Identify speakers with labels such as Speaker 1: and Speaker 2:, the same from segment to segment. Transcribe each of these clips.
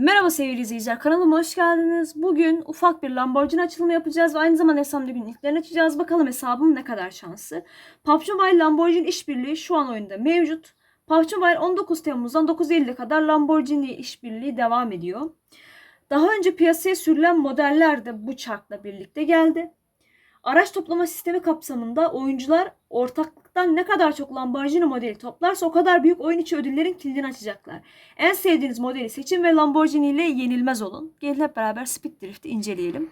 Speaker 1: Merhaba sevgili izleyiciler, kanalıma hoş geldiniz. Bugün ufak bir Lamborghini açılımı yapacağız ve aynı zamanda hesabımda günün ilklerini açacağız. Bakalım hesabım ne kadar şanslı. PUBG Mobile Lamborghini işbirliği şu an oyunda mevcut. PUBG Mobile 19 Temmuz'dan 9 Eylül'e kadar Lamborghini işbirliği devam ediyor. Daha önce piyasaya sürülen modeller de bu çarkla birlikte geldi. Araç toplama sistemi kapsamında oyuncular ortaklıktan ne kadar çok Lamborghini modeli toplarsa o kadar büyük oyun içi ödüllerin kilidini açacaklar. En sevdiğiniz modeli seçin ve Lamborghini ile yenilmez olun. Gelin hep beraber Speed Drift'i inceleyelim.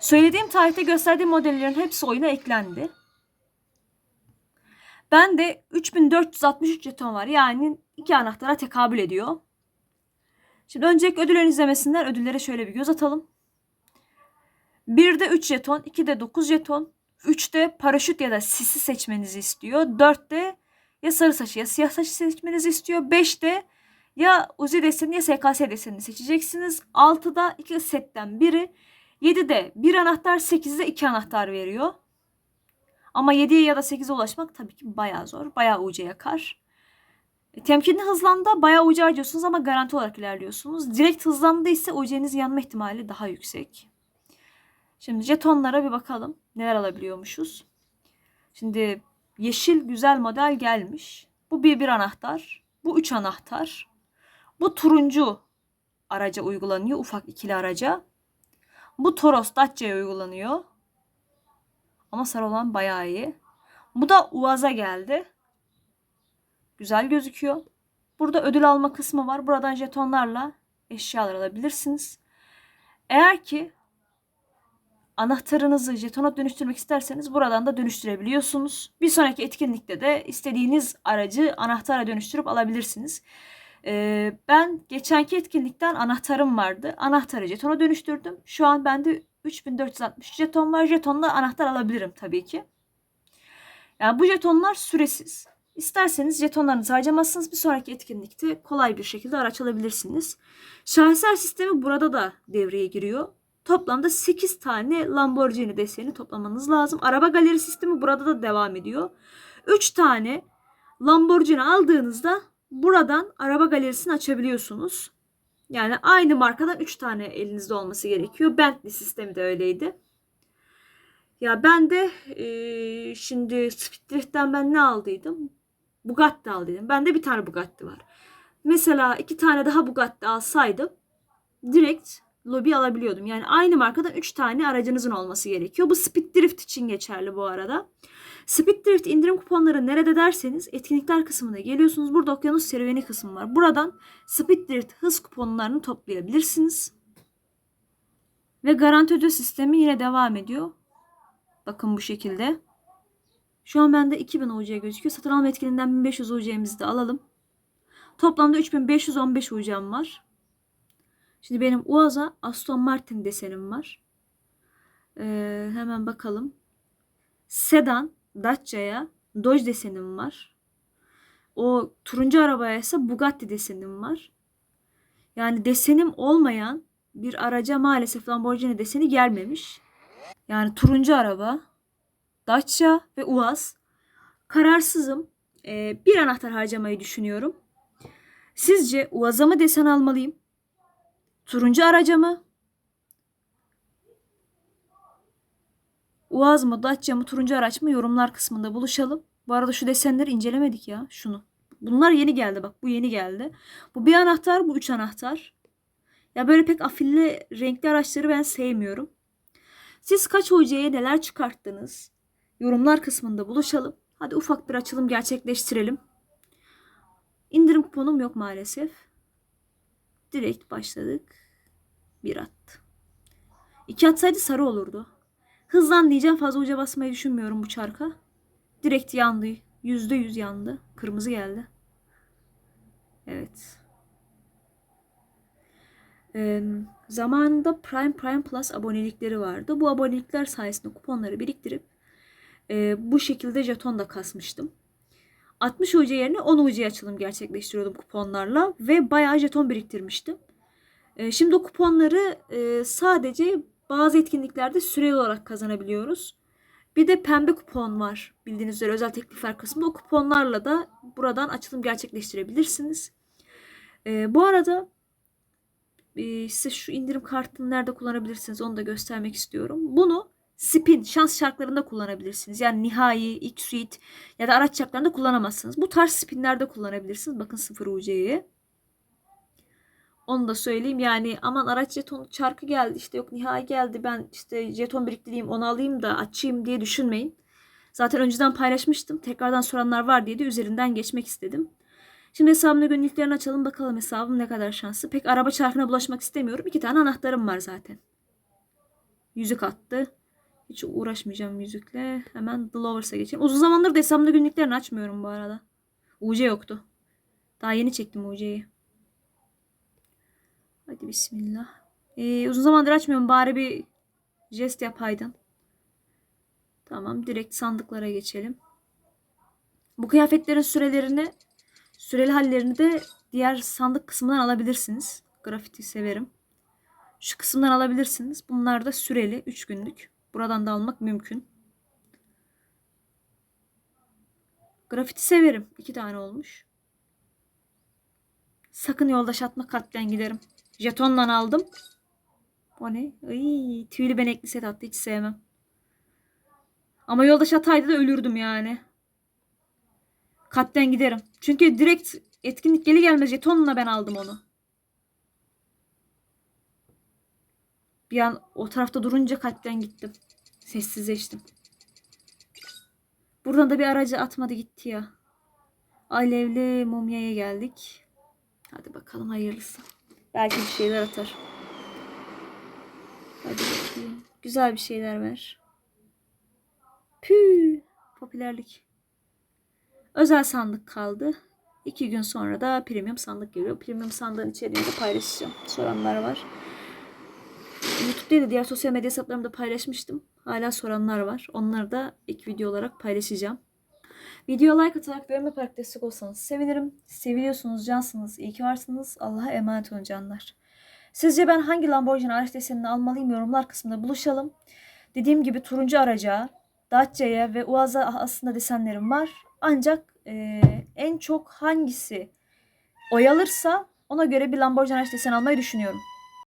Speaker 1: Söylediğim tarihte gösterdiğim modellerin hepsi oyuna eklendi. Ben de 3463 jeton var. Yani iki anahtara tekabül ediyor. Şimdi öncelikle ödüllerin izlemesinden ödüllere şöyle bir göz atalım. 1'de 3 jeton, 2'de 9 jeton, 3'te paraşüt ya da sisi seçmenizi istiyor. 4'te ya sarı saçı ya siyah saçı seçmenizi istiyor. 5'te ya Uzi deseni ya SKS desenini seçeceksiniz. 6'da 2 setten biri. 7'de 1 anahtar, 8'de 2 anahtar veriyor. Ama 7'ye ya da 8'e ulaşmak tabii ki bayağı zor. Bayağı uca yakar. E, Temkinli hızlanda bayağı ucu harcıyorsunuz ama garanti olarak ilerliyorsunuz. Direkt hızlandı ise ucunuz yanma ihtimali daha yüksek. Şimdi jetonlara bir bakalım. Neler alabiliyormuşuz. Şimdi yeşil güzel model gelmiş. Bu bir bir anahtar. Bu üç anahtar. Bu turuncu araca uygulanıyor. Ufak ikili araca. Bu Toros Dacia'ya uygulanıyor. Ama sarı olan bayağı iyi. Bu da Uaz'a geldi. Güzel gözüküyor. Burada ödül alma kısmı var. Buradan jetonlarla eşyalar alabilirsiniz. Eğer ki anahtarınızı jetona dönüştürmek isterseniz buradan da dönüştürebiliyorsunuz. Bir sonraki etkinlikte de istediğiniz aracı anahtara dönüştürüp alabilirsiniz. Ee, ben geçenki etkinlikten anahtarım vardı. Anahtarı jetona dönüştürdüm. Şu an bende 3460 jeton var. Jetonla anahtar alabilirim tabii ki. Yani bu jetonlar süresiz. İsterseniz jetonlarınızı harcamazsınız. Bir sonraki etkinlikte kolay bir şekilde araç alabilirsiniz. Şaheser sistemi burada da devreye giriyor. Toplamda 8 tane Lamborghini deseni toplamanız lazım. Araba galeri sistemi burada da devam ediyor. 3 tane Lamborghini aldığınızda buradan araba galerisini açabiliyorsunuz. Yani aynı markadan 3 tane elinizde olması gerekiyor. Bentley sistemi de öyleydi. Ya ben de e, şimdi Speed Drift'ten ben ne aldıydım? Bugatti aldıydım. Bende bir tane Bugatti var. Mesela iki tane daha Bugatti alsaydım direkt lobi alabiliyordum. Yani aynı markadan 3 tane aracınızın olması gerekiyor. Bu Speed Drift için geçerli bu arada. Speed Drift indirim kuponları nerede derseniz etkinlikler kısmına geliyorsunuz. Burada okyanus serüveni kısmı var. Buradan Speed Drift hız kuponlarını toplayabilirsiniz. Ve garanti ödül sistemi yine devam ediyor. Bakın bu şekilde. Şu an bende 2000 UC gözüküyor. Satın alma etkiliğinden 1500 UC'mizi de alalım. Toplamda 3515 UC'm var. Şimdi benim Uaz'a Aston Martin desenim var. Ee, hemen bakalım. Sedan Dacia'ya Dodge desenim var. O turuncu arabaya ise Bugatti desenim var. Yani desenim olmayan bir araca maalesef Lamborghini deseni gelmemiş. Yani turuncu araba, Dacia ve Uaz. Kararsızım. Ee, bir anahtar harcamayı düşünüyorum. Sizce Uaz'a mı desen almalıyım? Turuncu araca mı? Uaz mı, Dacia mı, turuncu araç mı yorumlar kısmında buluşalım. Bu arada şu desenleri incelemedik ya. Şunu. Bunlar yeni geldi bak. Bu yeni geldi. Bu bir anahtar, bu üç anahtar. Ya böyle pek afilli renkli araçları ben sevmiyorum. Siz kaç hocaya neler çıkarttınız? Yorumlar kısmında buluşalım. Hadi ufak bir açılım gerçekleştirelim. İndirim kuponum yok maalesef. Direkt başladık. Bir attı. İki atsaydı sarı olurdu. Hızlan diyeceğim fazla uca basmayı düşünmüyorum bu çarka. Direkt yandı. Yüzde yüz yandı. Kırmızı geldi. Evet. Ee, zamanında Prime Prime Plus abonelikleri vardı. Bu abonelikler sayesinde kuponları biriktirip e, bu şekilde jeton da kasmıştım. 60 UC yerine 10 UC açılım gerçekleştiriyordum kuponlarla ve bayağı jeton biriktirmiştim. E, şimdi o kuponları e, sadece bazı etkinliklerde süreli olarak kazanabiliyoruz. Bir de pembe kupon var bildiğiniz üzere özel teklifler kısmında. O kuponlarla da buradan açılım gerçekleştirebilirsiniz. E, bu arada e, size şu indirim kartını nerede kullanabilirsiniz onu da göstermek istiyorum. Bunu spin, şans şarkılarında kullanabilirsiniz. Yani nihai, ilk suite ya da araç şarkılarında kullanamazsınız. Bu tarz spinlerde kullanabilirsiniz. Bakın 0 UC'yi. Onu da söyleyeyim. Yani aman araç jeton çarkı geldi işte yok nihai geldi ben işte jeton biriktireyim onu alayım da açayım diye düşünmeyin. Zaten önceden paylaşmıştım. Tekrardan soranlar var diye de üzerinden geçmek istedim. Şimdi hesabımda günlüklerini açalım bakalım hesabım ne kadar şanslı. Pek araba çarkına bulaşmak istemiyorum. İki tane anahtarım var zaten. Yüzük attı. Hiç uğraşmayacağım yüzükle. Hemen The Lovers'a geçeyim. Uzun zamandır da hesabımda günlüklerini açmıyorum bu arada. UC yoktu. Daha yeni çektim UC'yi. Hadi bismillah. Ee, uzun zamandır açmıyorum. Bari bir jest yapaydın. Tamam. Direkt sandıklara geçelim. Bu kıyafetlerin sürelerini, süreli hallerini de diğer sandık kısmından alabilirsiniz. Grafiti severim. Şu kısımdan alabilirsiniz. Bunlar da süreli 3 günlük. Buradan da almak mümkün. Grafiti severim. 2 tane olmuş. Sakın yoldaş atma kalpten giderim. Jetonla aldım. O ne? Ay, tüylü benekli set attı. Hiç sevmem. Ama yoldaş ataydı da ölürdüm yani. Kalpten giderim. Çünkü direkt etkinlik geli gelmez jetonla ben aldım onu. Bir an o tarafta durunca kalpten gittim. Sessizleştim. Buradan da bir aracı atmadı gitti ya. Alevli mumyaya geldik. Hadi bakalım hayırlısı. Belki bir şeyler atar. Hadi bakayım. Güzel bir şeyler ver. Pü, popülerlik. Özel sandık kaldı. İki gün sonra da premium sandık geliyor. Premium sandığın içeriğini de paylaşacağım. Soranlar var. YouTube değil de diğer sosyal medya hesaplarımda paylaşmıştım. Hala soranlar var. Onları da ilk video olarak paylaşacağım. Video like atarak yorum yaparak destek olsanız sevinirim. Seviliyorsunuz, cansınız, iyi ki varsınız. Allah'a emanet olun canlar. Sizce ben hangi Lamborghini araç desenini almalıyım yorumlar kısmında buluşalım. Dediğim gibi turuncu araca, Dacia'ya ve Uaz'a aslında desenlerim var. Ancak e, en çok hangisi oy alırsa ona göre bir Lamborghini araç deseni almayı düşünüyorum.